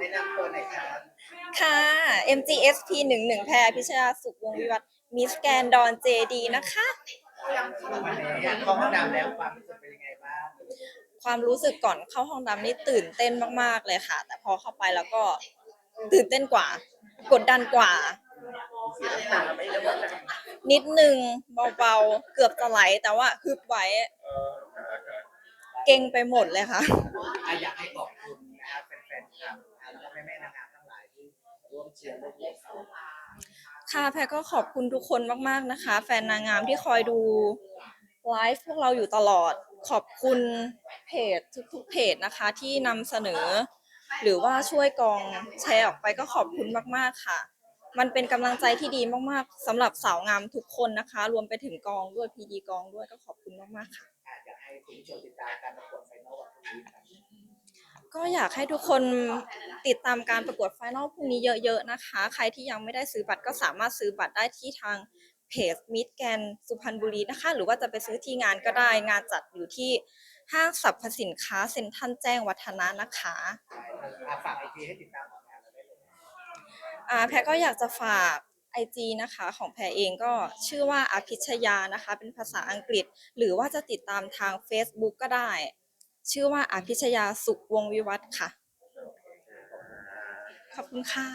แนะนำตัวหน่อยครับค่ะ MGSP 1 1แพรพิชยาสุขวงศ์วิวัฒน์มิสแกนดอนเจดีนะคะ วันนี้เข้าห้องน้ำแล้วความรู้สึกเป็นยังไงบ้างความรู้สึกก่อนเข้าห้องน้ำนี่ตื่นเต้นมาก ๆ เลยค่ะ แต่พอเข้าไปแล้วก็ตื่นเต้นกว่า กดดันกว่า เสียน้ำตาไม่ได้ว่าจะนิดนึงเบาๆ เกือบจะไหลแต่ว่าฮึบไว้ เก่งไปหมดเลยค่ะ อะอยากให้ขอบคุณนะครับแฟนๆครับ วมเชียร์ร่วมโหวตเราค่ะแพรก็ขอบคุณทุกคนมากๆนะคะ แฟนนางงามที่คอยดูไลฟ์พวกเราอยู่ตลอดขอบคุณเพจทุกๆเพจนะคะ ที่นำเสนอ หรือว่าช่วยกองแชร์ออกไปก็ขอบคุณมากๆค่ะ มันเป็นกำลังใจที่ดีมากๆสำหรับสาวงามทุกคนนะคะ รวมไปถึงกองด้วยพีดีกองด้วยก็ขอบคุณมากๆค่ะอยากให้คุณผู้ชมติดตามการประกวดไฟนอลวันพรุ่งนี้ก็อยากให้ทุกคน ติดตามการประกวดไฟนอลพรุ่งนี้เยอะๆนะคะ ใครที่ยังไม่ได้ซื้อบัตรก็สามารถซื้อบัตรได้ที่ทางเพจมิดแกนสุพรรณบุรีนะคะ หรือว่าจะไปซื้อที่งานก็ได้งานจัดอยู่ที่ห้างสรรพสินค้าเซ็นทรัลแจ้งวัฒนะนะคะอะฝากไอจีให้ติดตามผลงานเราได้เลยอ่าแพรก็อยากจะฝาก IG นะคะของแพรเองก็ชื่อว่าอภิชยานะคะ เป็นภาษาอังกฤษ หรือว่าจะติดตามทาง Facebook ก็ได้ ชื่อว่าอภิชยาสุขวงศ์วิวัฒน์ค่ะ ขอบคุณค่ะ